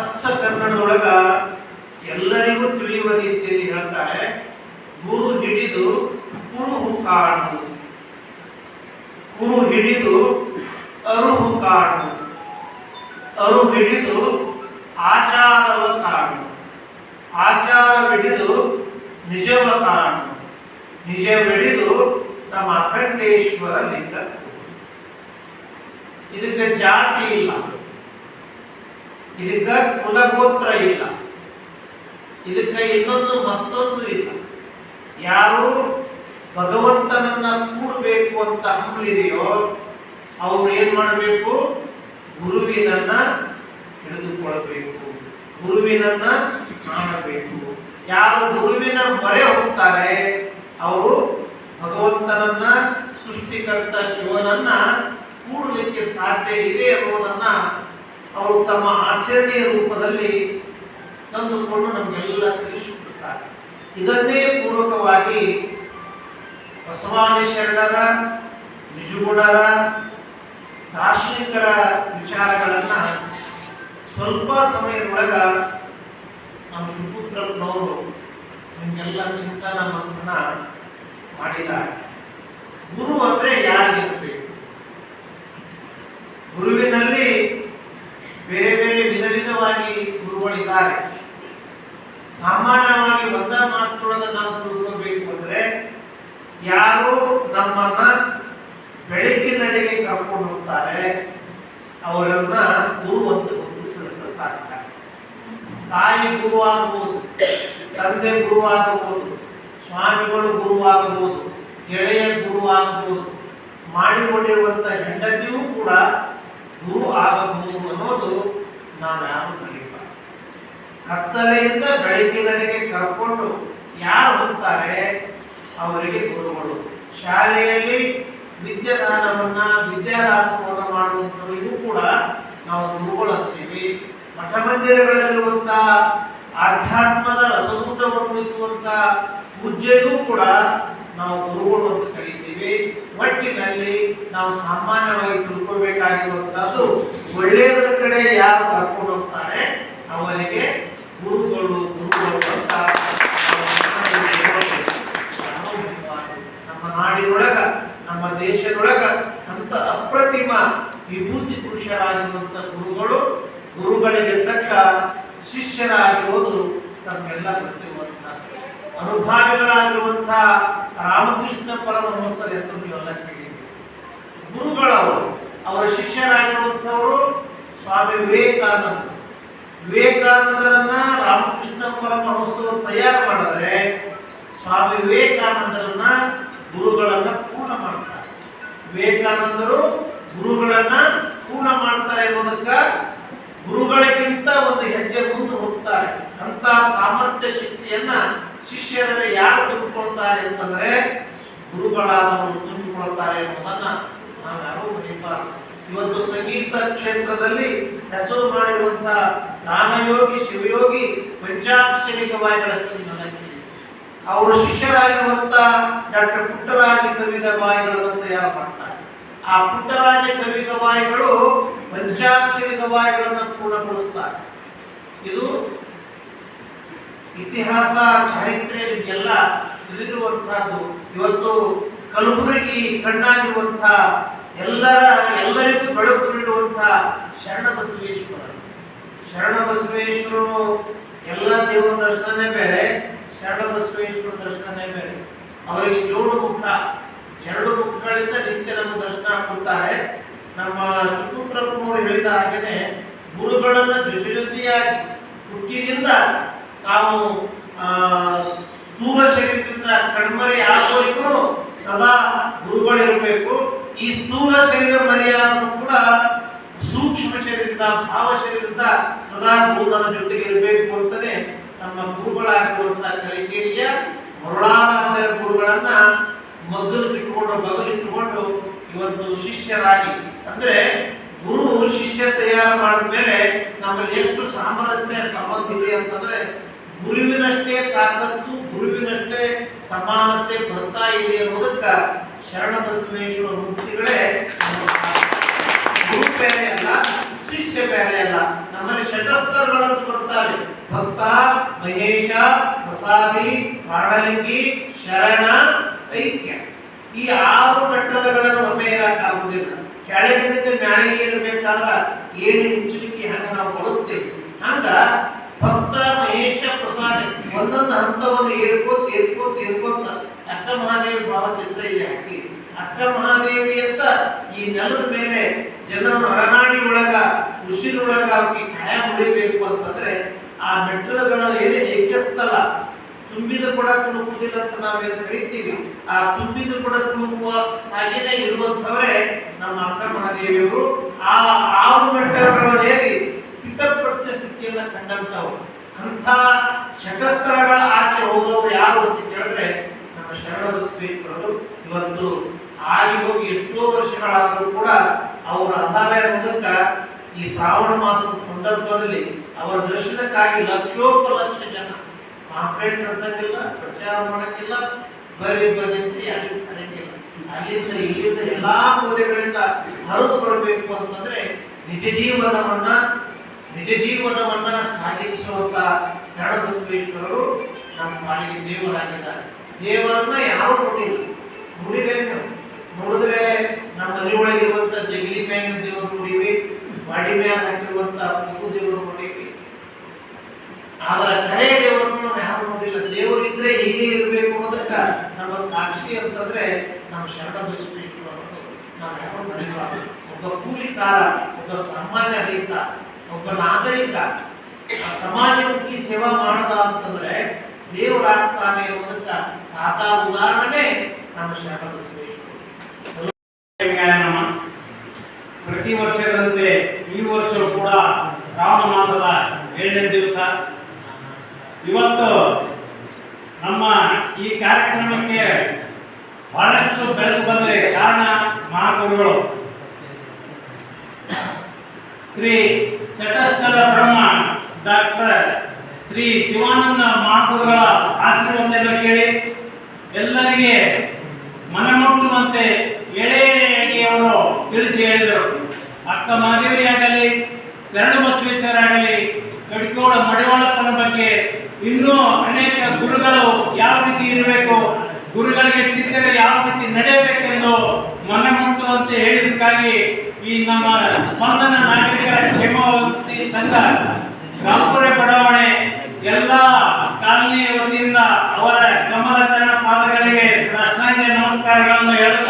ಅಚ್ಚ ಕನ್ನಡದೊಳಗ ಎಲ್ಲರಿಗೂ ತಿಳಿಯುವ ರೀತಿಯಲ್ಲಿ ಹೇಳ್ತಾರೆ, ಗುರು ಹಿಡಿದು ಕುರುಹು ಕಾಣು ಕುರು ಹಿಡಿದು ಅರುಹು ಕಾಣು ಅರು ಹಿಡಿದು ಆಚಾರವ ಕಾಣು ಆಚಾರವಿಡಿದು ನಿಜವ ಕಾಣು ನಿಜವಿಡಿದು ನಮ್ಮ ಅಖಂಡೇಶ್ವರ ಲಿಂಗ. ಇದಕ್ಕೆ ಜಾತಿ ಇಲ್ಲ. ಇದಕ್ಕೆ ಕುಲಗೋತ್ರ ಇಲ್ಲ. ಇದಕ್ಕೆ ಇನ್ನೊಂದು ಮತ್ತೊಂದು ಇಲ್ಲ. ಯಾರು ಭಗವಂತನನ್ನ ಕೂಡಬೇಕು ಅಂತ ಹಂಬಲಿದೆಯೋ ಅವ್ರು ಏನ್ ಮಾಡಬೇಕು? ಗುರುವಿನನ್ನ ಹಿಡಿದುಕೊಳ್ಬೇಕು. ಗುರುವಿನನ್ನ ಕಾಣಬೇಕು. ಯಾರು ಗುರುವಿನ ಮೊರೆ ಹೋಗ್ತಾರೆ, ಅವರು ಭಗವಂತನನ್ನ, ಸೃಷ್ಟಿಕರ್ತ ಶಿವನನ್ನ ಕೂಡಲಿಕ್ಕೆ ಸಾಧ್ಯ ಇದೆ ಅನ್ನೋದನ್ನ ಅವರು ತಮ್ಮ ಆಚರಣೆಯ ರೂಪದಲ್ಲಿ ತಂದುಕೊಂಡು ನಮಗೆಲ್ಲ ತಿಳಿಸಿಕೊಡುತ್ತಾರೆ ಇದನ್ನೇ ಪೂರ್ವಕವಾಗಿ ಬಸವಾದಿ ಶರಣರ ನಿಜಗುಣರ ದಾರ್ಶನಿಕರ ವಿಚಾರಗಳನ್ನ ಸ್ವಲ್ಪ ಸಮಯದೊಳಗ ನಮ್ಮ ಸುಪುತ್ರನವರು ನಿಮಗೆಲ್ಲ ಚಿಂತನ ಮಂಥನ ಮಾಡಿದ್ದಾರೆ. ಗುರು ಅಂದ್ರೆ ಯಾರಿಗಿರ್ಬೇಕು? ಗುರುವಿನಲ್ಲಿ ಬೇರೆ ಬೇರೆ ವಿಧ ವಿಧವಾಗಿ ಗುರುಗಳಿದ್ದಾರೆ ಸಾಮಾನ್ಯವಾಗಿ ಒಂದ ಮಾತುಗಳನ್ನ ನಾವು ತಿಳ್ಕೋಬೇಕು ಅಂದ್ರೆ, ಯಾರು ನಮ್ಮನ್ನ ಬೆಳಕಿನಡೆಗೆ ಕರ್ಕೊಂಡು ಹೋಗ್ತಾರೆ, ಅವರನ್ನ ಗುರು ಅಂತ ಗುರುತಿಸಲಿಕ್ಕೆ ಸಾಧ್ಯ. ತಾಯಿ ಗುರು ಆಗಬಹುದು ತಂದೆ ಗುರು ಆಗಬಹುದು ಸ್ವಾಮಿಗಳು ಗುರು ಆಗಬಹುದು ಗೆಳೆಯ ಗುರುವಾಗಬಹುದು ಮಾಡಿಕೊಂಡಿರುವಂತ ಹೆಂಡತಿಯೂ ಕೂಡ ಗುರು ಆಗಬಹುದು ಅನ್ನೋದು ನಾವು ಯಾರು ಕತ್ತಲೆಯಿಂದ ಬೆಳಕಿನಡೆಗೆ ಕರ್ಕೊಂಡು ಯಾರು ಹೋಗ್ತಾರೆ? ಅವರಿಗೆ ಗುರುಗಳು. ಶಾಲೆಯಲ್ಲಿ ವಿದ್ಯಾದಾನವನ್ನ ವಿದ್ಯಾದಾಸವನ್ನ ಮಾಡುವಂಥವರಿಗೂ ಕೂಡ ನಾವು ಗುರುಗಳು ಅಂತೀವಿ. ಮಠ ಮಂದಿರಗಳಲ್ಲಿರುವಂತ ಆಧ್ಯಾತ್ಮದ ರಸದೂಟವನ್ನು ಉಳಿಸುವಂತ ಪೂಜೆಗೂ ಕೂಡ ನಾವು ಗುರುಗಳು ಅಂತ ಕರೀತೀವಿ. ಒಟ್ಟಿನಲ್ಲಿ ನಾವು ಸಾಮಾನ್ಯವಾಗಿ ತಿಳ್ಕೊಬೇಕಾಗಿರುವಂಥದ್ದು ಒಳ್ಳೆಯದರ ಕಡೆ ಯಾರು ಕರ್ಕೊಂಡು ಹೋಗ್ತಾರೆ? ಅವರಿಗೆ ಗುರುಗಳು ಗುರುಗಳು ಅಂತ ನಮ್ಮ ನಾಡಿನೊಳಗ ನಮ್ಮ ದೇಶದೊಳಗ ಅಂತ ಅಪ್ರತಿಮ ವಿಭೂತಿ ಪುರುಷರಾಗಿರುವಂಥ ಗುರುಗಳು, ಗುರುಗಳಿಗೆ ತಕ್ಕ ಶಿಷ್ಯರಾಗಿರುವುದು ತಮ್ಮೆಲ್ಲ ಗೊತ್ತಿರುವಂತಹ ಅನುಭಾವಿಗಳಾಗಿರುವಂಥ ರಾಮಕೃಷ್ಣ ಪರಮಹಂಸರ ಹೆಸರು ನೀವೆಲ್ಲ ಕೇಳಿದ್ದೀವಿ ಗುರುಗಳವರು, ಅವರ ಶಿಷ್ಯರಾಗಿರುವಂಥವರು ಸ್ವಾಮಿ ವಿವೇಕಾನಂದ ವಿವೇಕಾನಂದರನ್ನ ರಾಮಕೃಷ್ಣ ಪರಮಹಂಸರು ತಯಾರು ಮಾಡಿದ್ರೆ ಸ್ವಾಮಿ ವಿವೇಕಾನಂದರನ್ನ ಗುರುಗಳನ್ನ ವಿವೇಕಾನಂದರು ಗುರುಗಳನ್ನ ಪೂರ್ಣ ಮಾಡ್ತಾರೆ ಅನ್ನೋದಕ್ಕ ಗುರುಗಳಿಗಿಂತ ಒಂದು ಹೆಜ್ಜೆ ಮುಂದೆ ಹೋಗ್ತಾರೆ ಅಂತ ಸಾಮರ್ಥ್ಯ ಶಕ್ತಿಯನ್ನ ಶಿಷ್ಯರಲ್ಲಿ ಯಾರು ತುಂಬಿಕೊಳ್ತಾರೆ ಅಂತಂದ್ರೆ ಗುರುಗಳಾದವರು ತುಂಬಿಕೊಳ್ತಾರೆ ಅನ್ನೋದನ್ನ ನಾವು ಯಾರೂ ಇವತ್ತು ಸಂಗೀತ ಕ್ಷೇತ್ರದಲ್ಲಿ ಹೆಸರು ಮಾಡಿರುವಂತಹ ಗಾನಯೋಗಿ ಶಿವಯೋಗಿ, ಪಂಚಾಕ್ಷರಿ ಗವಾಯಿಗಳ. ಅವರು ಶಿಷ್ಯರಾಗಿರುವಂತ ಡಾಕ್ಟರ್ ಪುಟ್ಟರಾಜ ಕವಿ ಗವಾಯಿಗಳನ್ನು ತಯಾರು ಮಾಡ್ತಾರೆ? ಆ ಪುಟ್ಟರಾಜ ಕವಿ ಗವಾಯಿಗಳು ಪಂಚಾಕ್ಷರಿ ಗವಾಯಿಗಳನ್ನು ಪೂರ್ಣಗೊಳಿಸ್ತಾರೆ ಇದು ಇತಿಹಾಸ ಚಾರಿತ್ರ್ಯ ಎಲ್ಲ ತಿಳಿದಿರುವಂತಹದ್ದು. ಇವತ್ತು ಕಲಬುರಗಿ ಕಣ್ಣಾಗಿರುವಂತಹ ಎಲ್ಲರ, ಎಲ್ಲರಿಗೂ ಬೆಳಕು ನೀಡುವಂತಹ ಶರಣ ಬಸವೇಶ್ವರ ಶರಣ ಬಸವೇಶ್ವರರು ಎಲ್ಲ ದೇವರ ದರ್ಶನನೇ ಬೇರೆ ಶರಣ ಬಸವೇಶ್ವರ ದರ್ಶನನೇ ಬೇರೆ ಅವರಿಗೆ ಏಳು ಮುಖ, ಎರಡು ಮುಖಗಳಿಂದ ನಿತ್ಯ ನಮ್ಮ ದರ್ಶನ ಕೊಡ್ತಾರೆ ನಮ್ಮ ಸುಪುತ್ರಪ್ಪನವರು ಹೇಳಿದ ಹಾಗೆಯೇ ಗುರುಗಳನ್ನು ಜೊತೆ ಜೊತೆಯಾಗಿ ಹುಟ್ಟಿನಿಂದ ತಾವು ಸ್ಥೂಲ ಶರೀರದಿಂದ ಕಣ್ಮರೆ ಆಗೋರಿಗೂ ಸದಾ ಗುರುಗಳಿರಬೇಕು. ಈ ಸ್ಥೂಲ ಶರೀರ ಮರೆಯಾದರೂ ಕೂಡ ಸೂಕ್ಷ್ಮ ಶರೀರದಿಂದ, ಭಾವ ಶರೀರದಿಂದ ಸದಾ ಗುರುಗಳ ಜೊತೆಗೆ ಇರಬೇಕು ಅಂತಲೇ ನಮ್ಮ ಗುರುಗಳಾಗಿರುವಂತಹ ಕಲಿಕೇರಿಯ ಮರುಳಾರಾಧ್ಯ ಗುರುಗಳನ್ನ ಮಗ್ಗಲಿಟ್ಟುಕೊಂಡು ಬಗಲಿಟ್ಟುಕೊಂಡು ಇವತ್ತು ಶಿಷ್ಯರಾಗಿ. ಅಂದ್ರೆ ಗುರು ಶಿಷ್ಯ ತಯಾರು ಮಾಡಿದ್ಮೇಲೆ ನಮ್ಮಲ್ಲಿ ಎಷ್ಟು ಸಾಮರಸ್ಯ ಸಂಬಂಧ ಇದೆ ಅಂತಂದ್ರೆ ಗುರುವಿನಷ್ಟೇ ತಾಕತ್ತು, ಗುರುವಿನಷ್ಟೇ ಸಮಾನತೆ ಬರ್ತಾ ಇದೆ ಅನ್ನೋದಕ್ಕ ಶರಣ ಬಸವೇಶ್ವರ ಮೂರ್ತಿಗಳೇ ಗುರುಪೇನೆ ಅಲ್ಲ. ಶಿಷ್ಯ ಬೇರೆ ಅಲ್ಲ ನಮ್ಮಲ್ಲಿ ಷಟಸ್ಥರಗಳಂತ ಬರ್ತಾರೆ ಭಕ್ತ, ಮಹೇಶ, ಪ್ರಸಾದಿ ಪ್ರಾಣಲಿಂಗಿ ಶರಣ ಐಕ್ಯ ಈ ಆರು ಮಟ್ಟದಗಳನ್ನು ಒಮ್ಮೆ ಏರಕ್ಕಾಗುವುದಿಲ್ಲ ಕೆಳಗಿನಿಂದ ಮ್ಯಾಳಿಗೆ ಇರಬೇಕಾದ್ರ ಏನು ಹಿಂಚಲಿಕ್ಕೆ ಹಂಗ ನಾವು ಬಳಸ್ತೇವೆ. ಹಂಗ ಭಕ್ತ, ಮಹೇಶ, ಪ್ರಸಾದ ಒಂದೊಂದು ಹಂತವನ್ನು ಏರ್ಕೋತ್ ಏರ್ಕೋತ್ ಏರ್ಕೋತ ಅಕ್ಕ ಮಹಾದೇವಿ ಭಾವಚಿತ್ರ ಇಲ್ಲಿ ಹಾಕಿ. ಅಕ್ಕ ಮಹಾದೇವಿ ಅಂತ ಈ ನೆಲದ ಮೇಲೆ ಜನರು ಒಳನಾಡಿ ಉಸಿರೊಳಗ ಹಾಕಿ ಕಾಯ ಮುಡಿಬೇಕು ಅಂತಂದ್ರೆ ಆ ಮೆಟ್ಟಲುಗಳ ಏನೇ ಏಕಸ್ಥಲ ತುಂಬಿದ ಕೂಡ ತುಣುಕುವುದಿಲ್ಲ ಅಂತ ನಾವೇನು ಕರಿತೀವಿ. ಆ ತುಂಬಿದ ಕೂಡ ತುಣುಕುವ ಹಾಗೇನೆ ಇರುವಂತವರೇ ನಮ್ಮ ಅಕ್ಕ ಮಹಾದೇವಿಯವರು. ಆ ಆರು ಮೆಟ್ಟಲುಗಳೇರಿ ಸ್ಥಿತಪ್ರಜ್ಞ ಸ್ಥಿತಿಯನ್ನ ಕಂಡಂತವ್ರು ಅಂಥ ಶಕಸ್ಥಳಗಳ ಆಚೆ ಹೋದವರು ಯಾರು ಅಂತ ಕೇಳಿದ್ರೆ ನಮ್ಮ ಶರಣ ಬಸವೇಶ್ವರರು ಇವತ್ತು ಆಗಿ ಹೋಗಿ ಎಷ್ಟೋ ವರ್ಷಗಳಾದರೂ ಕೂಡ ಅವರ ಅಧಾಲಯ ಮುಂದಕ್ಕ ಈ ಶ್ರಾವಣ ಮಾಸದ ಸಂದರ್ಭದಲ್ಲಿ ಅವರ ದರ್ಶನಕ್ಕಾಗಿ ಲಕ್ಷೋಪಲಕ್ಷ ಜನ ಕಾಂಪ್ಲೇಂಟ್ ಕಳ್ಸಂಗಿಲ್ಲ ಪ್ರಚಾರ ಮಾಡಕ್ಕಿಲ್ಲ ಬರೀ ಬರೀ ಅಂತ ಅಲ್ಲಿಂದ ಇಲ್ಲಿಂದ ಎಲ್ಲಾ ಮೂಲೆಗಳಿಂದ ಹರಿದು ಬರಬೇಕು ಅಂತಂದ್ರೆ ನಿಜ ಜೀವನವನ್ನ ನಿಜ ಜೀವನವನ್ನ ಸಾಗಿಸುವಂತ ಶರಣ ಬಸವೇಶ್ವರರು ನಮ್ಮ ಪಾಲಿಗೆ ದೇವರಾಗಿದ್ದಾರೆ. ದೇವರನ್ನ ಯಾರು ನೋಡಿಲ್ಲ ನೋಡಿಬೇಕು ನೋಡಿದ್ರೆ ನಮ್ಮ ಮನೆ ಒಳಗಿರುವಂತ ಜಗಲಿ ಮ್ಯಾಗಿನ ದೇವರು ನೋಡಿವಿ ಬಾಡಿ ಮ್ಯಾಗ ಹಾಕಿರುವಂತ ಪುಕ್ಕು ದೇವರು ನೋಡಿವಿ ಆದ್ರೆ ಕಡೆ ದೇವರನ್ನು ನಾವು ಯಾರು ನೋಡಿಲ್ಲ ದೇವರು ಇದ್ರೆ ಹೀಗೆ ಇರಬೇಕು ಅನ್ನೋದಕ್ಕ ನಮ್ಮ ಅಂತಂದ್ರೆ ನಮ್ಮ ಶರಣ ಬಸವೇಶ್ವರರು ನಾವು ಯಾರು ನೋಡಿಲ್ಲ ಒಬ್ಬ ಕೂಲಿಕಾರ, ಒಬ್ಬ ಸಾಮಾನ್ಯ ರೈತ, ಒಬ್ಬ ನಾಗರಿಕ, ಆ ಸಮಾಜಮುಖಿ ಸೇವಾ ಮಾಡದ ಅಂತಂದ್ರೆ ದೇವರಾಗ್ತಾನೆ ಅನ್ನೋದಕ್ಕ ತಾತ ಉದಾಹರಣೆ ನಮ್ಮ ಶರಣ ಬಯಸಬೇಕು ಪ್ರತಿ ವರ್ಷದಂತೆ ಈ ವರ್ಷ ಕೂಡ ಶ್ರಾವಣ ಮಾಸದ ಏಳನೇ ದಿವಸ. ಇವತ್ತು ನಮ್ಮ ಈ ಕಾರ್ಯಕ್ರಮಕ್ಕೆ ಬಹಳಷ್ಟು ಬೆಳೆದು ಬಂದ್ರೆ ಕಾರಣ ಮಹಾಗುರುಗಳು ಶ್ರೀ ಶಟಸ್ಥಲ ಬ್ರಹ್ಮ ಡಾಕ್ಟರ್ ಶ್ರೀ ಶಿವಾನಂದ ಮಹಾಗುರುಗಳ ಆಶೀರ್ವಚನ ಕೇಳಿ ಎಲ್ಲರಿಗೆ ಮನಮುಟ್ಟುವಂತೆ ಎಳೆಯಾಗಿ ಅವರು ತಿಳಿಸಿ ಹೇಳಿದರು. ಅಕ್ಕ ಮಾದೇವಿಯಾಗಲಿ, ಶರಣ ಬಸವೇಶ್ವರಾಗಲಿ ಕಡಿಕೋಡ ಮಡಿವಾಳಪ್ಪನ ಬಗ್ಗೆ ಇನ್ನೂ ಅನೇಕ ಗುರುಗಳು ಯಾವ ರೀತಿ ಇರಬೇಕು ಗುರುಗಳಿಗೆ ಶಿಷ್ಯರು ಯಾವ ರೀತಿ ನಡೆಯಬೇಕೆಂದು ಮನಮುಟ್ಟುವಂತೆ ಹೇಳಿದಕ್ಕಾಗಿ ಈ ನಮ್ಮ ಸ್ಪಂದನ ನಾಗರಿಕರ ಕ್ಷೇಮಾವತಿ ಸಂಘ ಕಾಂಪುರ ಬಡಾವಣೆ ಎಲ್ಲ ಕಾಲನಿ ವತಿಯಿಂದ ಅವರ ಕಮಲಚರಣ ಪಾದಗಳಿಗೆ ಸಾಷ್ಟಾಂಗ ನಮಸ್ಕಾರಗಳನ್ನು ಹೇಳುತ್ತಾ